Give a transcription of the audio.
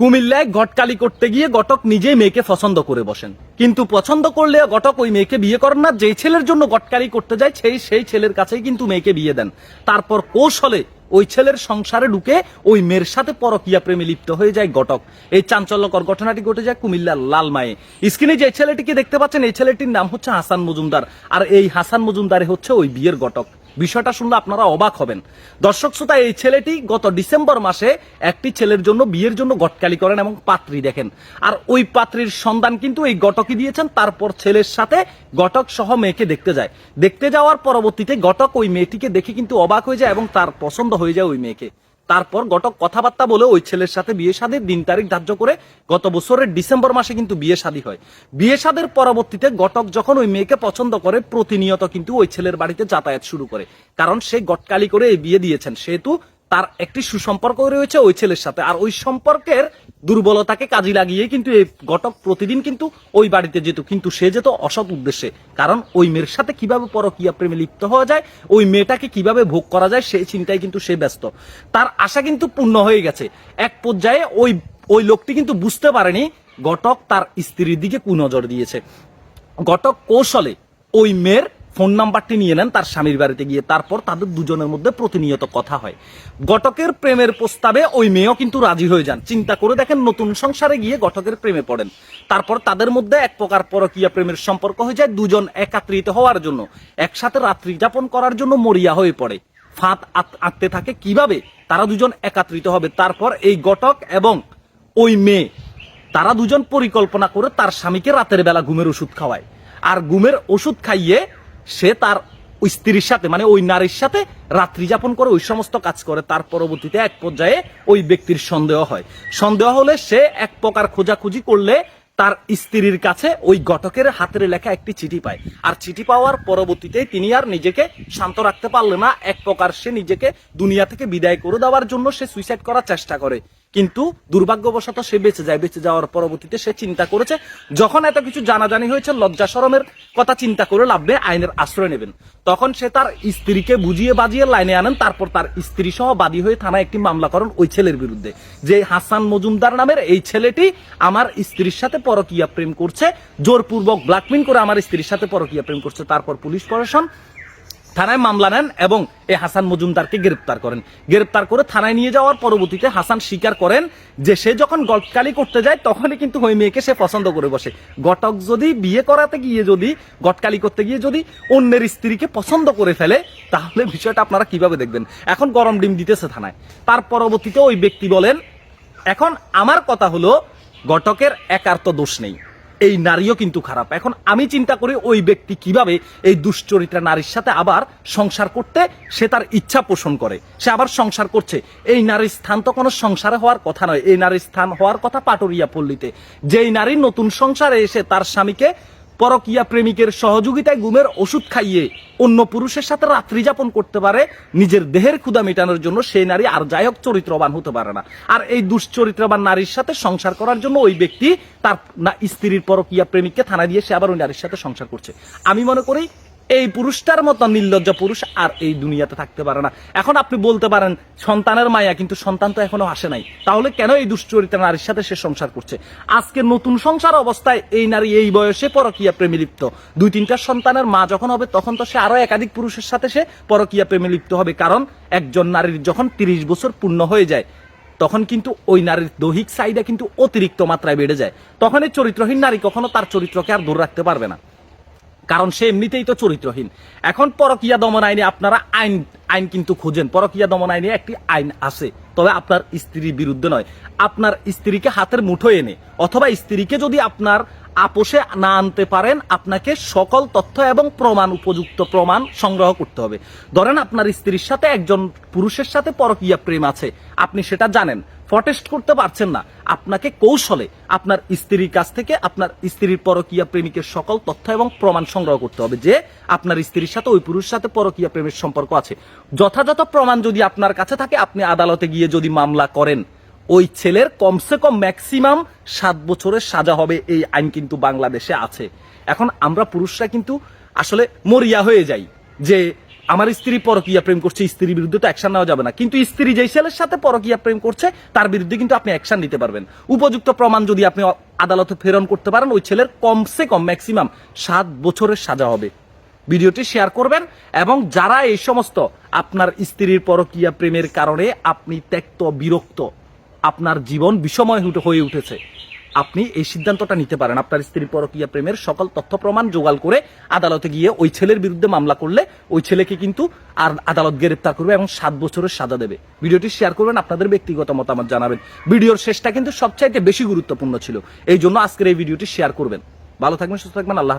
কুমিল্লায় ঘটকালি করতে গিয়ে ঘটক নিজেই মেয়েকে পছন্দ করে বসেন। কিন্তু পছন্দ করলে ঘটক ওই মেয়েকে বিয়ে করেন না, যেই ছেলের জন্য ঘটকালি করতে যায়, সেই সেই ছেলের কাছেই কিন্তু মেয়েকে বিয়ে দেন। তারপর কৌশলে ওই ছেলের সংসারে ঢুকে ওই মেয়ের সাথে পরকিয়া প্রেমে লিপ্ত হয়ে যায় ঘটক এই চাঞ্চল্যকর ঘটনাটি ঘটে যায় কুমিল্লার লালমায়ে। স্ক্রিনে যে ছেলেটিকে দেখতে পাচ্ছেন, এই ছেলেটির নাম হচ্ছে হাসান মজুমদার। আর এই হাসান মজুমদারে হচ্ছে ওই বিয়ের ঘটক বিষয়টা শুনলে আপনারা অবাক হবেন। দর্শক শ্রোতা, এই ছেলেটি গত ডিসেম্বর মাসে একটি ছেলের জন্য, বিয়ের জন্য গটকালি করেন এবং পাত্রী দেখেন। আর ওই পাত্রীর সন্ধান কিন্তু এই গটকই দিয়েছেন, তারপর ছেলের সাথে গটক সহ মেয়েকে দেখতে যায়। দেখতে যাওয়ার পরবর্তীতে গটক ওই মেয়েটিকে দেখে কিন্তু অবাক হয়ে যায় এবং তার পছন্দ হয়ে যায় ওই মেয়েকে। তারপর গটক কথাবার্তা বলে ওই ছেলের সাথে বিয়ে সাদের দিন তারিখ ধার্য করে গত বছরের ডিসেম্বর মাসে কিন্তু বিয়ে শাদী হয়। বিয়ে সাদের পরবর্তীতে গটক যখন ওই মেয়েকে পছন্দ করে, প্রতিনিয়ত কিন্তু ওই ছেলের বাড়িতে যাতায়াত শুরু করে। কারণ সে গটকালি করে এই বিয়ে দিয়েছেন। সেহেতু তার একটি সুসম্পর্ক রয়েছে ওই ছেলের সাথে। আর ওই সম্পর্কের দুর্বলতাকে কাজে লাগিয়ে কিন্তু এই ঘটক প্রতিদিন কিন্তু ওই বাড়িতে যেত। কিন্তু সে যেত অসৎ উদ্দেশ্যে। কারণ ওই মেয়ের সাথে কীভাবে পরকীয়া প্রেমে লিপ্ত হওয়া যায়, ওই মেয়েটাকে কীভাবে ভোগ করা যায়, সেই চিন্তায় কিন্তু সে ব্যস্ত। তার আশা কিন্তু পূর্ণ হয়ে গেছে। এক পর্যায়ে ওই ওই লোকটি কিন্তু বুঝতে পারেনি, ঘটক তার স্ত্রীর দিকে কুনজর দিয়েছে। ঘটক কৌশলে ওই মেয়ের ফোন নাম্বারটি নিয়ে নেন তার স্বামীর বাড়িতে গিয়ে। তারপর তাদের দুজনের মধ্যে প্রতিনিয়ত কথা হয়। ঘটকের প্রেমের প্রস্তাবে ওই মেয়েও কিন্তু রাজি হয়ে যান। চিন্তা করে দেখেন নতুন সংসারে গিয়ে ঘটকের প্রেমে পড়েন। তারপর তাদের মধ্যে এক প্রকার পরকীয়া প্রেমের সম্পর্ক হয়ে যায় দুজন একাত্রিত হওয়ার জন্য। একসাথে রাত্রি যাপন করার জন্য মরিয়া হয়ে পড়ে। ফাঁদ আঁকতে থাকে কীভাবে? তারা দুজন একাত্রিত হবে। তারপর এই ঘটক এবং ওই মেয়ে, তারা দুজন পরিকল্পনা করে তার স্বামীকে রাতের বেলা ঘুমের ওষুধ খাওয়ায়। আর ঘুমের ওষুধ খাইয়ে সে তার ওই স্ত্রীর সাথে মানে ওই নারীর সাথে রাত্রি যাপন করে, ওই সমস্ত কাজ করে। তার পরবর্তীতে এক পর্যায়ে ওই ব্যক্তির সন্দেহ হয়। সন্দেহ হলে সে এক প্রকার খোঁজাখুঁজি করলে তার স্ত্রীর কাছে ওই ঘটকের হাতের লেখা একটি চিঠি পায়। আর চিঠি পাওয়ার পরবর্তীতে তিনি আর নিজেকে শান্ত রাখতে পারলে না। এক প্রকার সে নিজেকে দুনিয়া থেকে বিদায় করে দেওয়ার জন্য সে সুইসাইড করার চেষ্টা করে। কিন্তু দুর্ভাগ্যবশত সে বেঁচে যায়। বেঁচে যাওয়ার পরবর্তীতে সে চিন্তা করেছে, যখন এত কিছু জানাজানি হয়েছে, লজ্জা শরমের কথা চিন্তা করে লাভ নেই আইনের আশ্রয় নেবেন। তখন সে তার স্ত্রীকে বুঝিয়ে বাজিয়ে লাইনে আনেন, তারপর তার স্ত্রী সহ বাদী হয়ে থানায় একটি মামলা করেন ওই ছেলের বিরুদ্ধে। যে হাসান মজুমদার নামের এই ছেলেটি আমার স্ত্রীর সাথে পরকীয়া প্রেম করছে, জোরপূর্বক ব্ল্যাকমেল করে আমার স্ত্রীর সাথে পরকীয়া প্রেম করছে। তারপর পুলিশ প্রশাসন থানায় মামলা নেন এবং এই হাসান মজুমদারকে গ্রেপ্তার করেন। গ্রেপ্তার করে থানায় নিয়ে যাওয়ার পরবর্তীতে হাসান স্বীকার করেন যে সে যখন গটকালি করতে যায়, তখনই কিন্তু ওই মেয়েকে সে পছন্দ করে বসে। গটক যদি বিয়ে করাতে গিয়ে যদি গটকালি করতে গিয়ে যদি অন্যের স্ত্রীকে পছন্দ করে ফেলে, তাহলে বিষয়টা আপনারা কীভাবে দেখবেন? এখন গরম ডিম দিতেছে থানায়। তার পরবর্তীতে ওই ব্যক্তি বলেন, এখন আমার কথা হলো, ঘটকের একার তো দোষ নেই। এই নারীও কিন্তু খারাপ। এখন আমি চিন্তা করি ওই ব্যক্তি কীভাবে এই দুশ্চরিত্রা নারীর সাথে আবার সংসার করতে সে তার ইচ্ছা পোষণ করে। সে আবার সংসার করছে। এই নারীর স্থান তো কোনো সংসারে হওয়ার কথা নয়। এই নারীর স্থান হওয়ার কথা পাটুরিয়া পল্লীতে যেই নারী নতুন সংসারে এসে তার স্বামীকে পরকিয়া প্রেমিকের সহযোগিতায় গুমের ওষুধ খাইয়ে অন্য পুরুষের সাথে রাত্রি যাপন করতে পারে, নিজের দেহের ক্ষুদা মেটানোর জন্য সেই নারী আর যাই হোক চরিত্রবান হতে পারে না। আর এই দুশ্চরিত্রবান নারীর সাথে সংসার করার জন্য ওই ব্যক্তি তার না, স্ত্রীর পরকিয়া প্রেমিককে থানা দিয়ে সে আবার ওই নারীর সাথে সংসার করছে। আমি মনে করি এই পুরুষটার মতো নির্লজ্জ পুরুষ আর এই দুনিয়াতে থাকতে পারে না। এখন আপনি বলতে পারেন, সন্তানের মায়া, কিন্তু সন্তান তো এখনও আসে নাই। তাহলে কেন এই দুশ্চরিত্র নারীর সাথে সে সংসার করছে? আজকে নতুন সংসার অবস্থায় এই নারী এই বয়সে পরকিয়া প্রেমে লিপ্ত। দুই তিনটা সন্তানের মা যখন হবে, তখন তো সে আরও একাধিক পুরুষের সাথে সে পরকিয়া প্রেমে লিপ্ত হবে। কারণ একজন নারীর যখন তিরিশ বছর পূর্ণ হয়ে যায়, তখন কিন্তু ওই নারীর দৈহিক চাহিদা কিন্তু অতিরিক্ত মাত্রায় বেড়ে যায়। তখন এই চরিত্রহীন নারী কখনো তার চরিত্রকে আর দূর রাখতে পারবে না। কারণ সে এমনিতেই তো চরিত্রহীন। এখন পরকিয়া দমন আইনে আপনারা আইন আইন কিন্তু খুঁজেন। পরকিয়া দমন আইনে একটি আইন আছে, তবে আপনার স্ত্রীর বিরুদ্ধে নয়। আপনার স্ত্রীকে হাতের মুঠো এনে, অথবা স্ত্রীকে যদি আপনার আপোষে না আনতে পারেন, আপনাকে সকল তথ্য এবং প্রমাণ, উপযুক্ত প্রমাণ সংগ্রহ করতে হবে। ধরেন আপনার স্ত্রীর সাথে একজন পুরুষের সাথে পরকিয়া প্রেম আছে। আপনি সেটা জানেন, ফটেস্ট করতে পারছেন না। আপনাকে কৌশলে আপনার স্ত্রীর কাছ থেকে আপনার স্ত্রীর পরকিয়া প্রেমিকের সকল তথ্য এবং প্রমাণ সংগ্রহ করতে হবে যে আপনার স্ত্রীর সাথে ওই পুরুষের সাথে পরকিয়া প্রেমের সম্পর্ক আছে। যথাযথ প্রমাণ যদি আপনার কাছে থাকে, আপনি আদালতে গিয়ে যদি মামলা করেন ওই ছেলের কমসে কম ম্যাক্সিমাম সাত বছরের সাজা হবে, এই আইন কিন্তু বাংলাদেশে আছে। এখন আমরা পুরুষরা কিন্তু আসলে মরিয়া হয়ে যাই যে আমার স্ত্রী পরকীয়া প্রেম করছে, স্ত্রীর বিরুদ্ধে তো অ্যাকশন নেওয়া যাবে না। কিন্তু স্ত্রী যেই ছেলের সাথে পরকীয়া প্রেম করছে, তার বিরুদ্ধে কিন্তু আপনি অ্যাকশন নিতে পারবেন। উপযুক্ত প্রমাণ যদি আপনি আদালতে প্রেরণ করতে পারেন, ওই ছেলের কমসে কম ম্যাক্সিমাম সাত বছরের সাজা হবে। ভিডিওটি শেয়ার করবেন এবং যারা এই সমস্ত আপনার স্ত্রীর পরকীয়া প্রেমের কারণে আপনি ত্যক্ত, বিরক্ত আপনার জীবন বিষময় হয়ে- উঠেছে। আপনি এই সিদ্ধান্তটা নিতে পারেন। আপনার স্ত্রীর পরকীয়া প্রেমের সকল তথ্য প্রমাণ জোগাড় করে আদালতে গিয়ে ওই ছেলের বিরুদ্ধে মামলা করলে ওই ছেলেকে কিন্তু আর আদালত গ্রেপ্তার করবে এবং সাত বছরের সাজা দেবে। ভিডিওটি শেয়ার করবেন, আপনাদের ব্যক্তিগত মতামত জানাবেন। ভিডিওর শেষটা কিন্তু সবচাইতে বেশি গুরুত্বপূর্ণ ছিল। এই জন্য আজকের এই ভিডিওটি শেয়ার করবেন। ভালো থাকবেন, সুস্থ থাকবেন, আল্লাহ।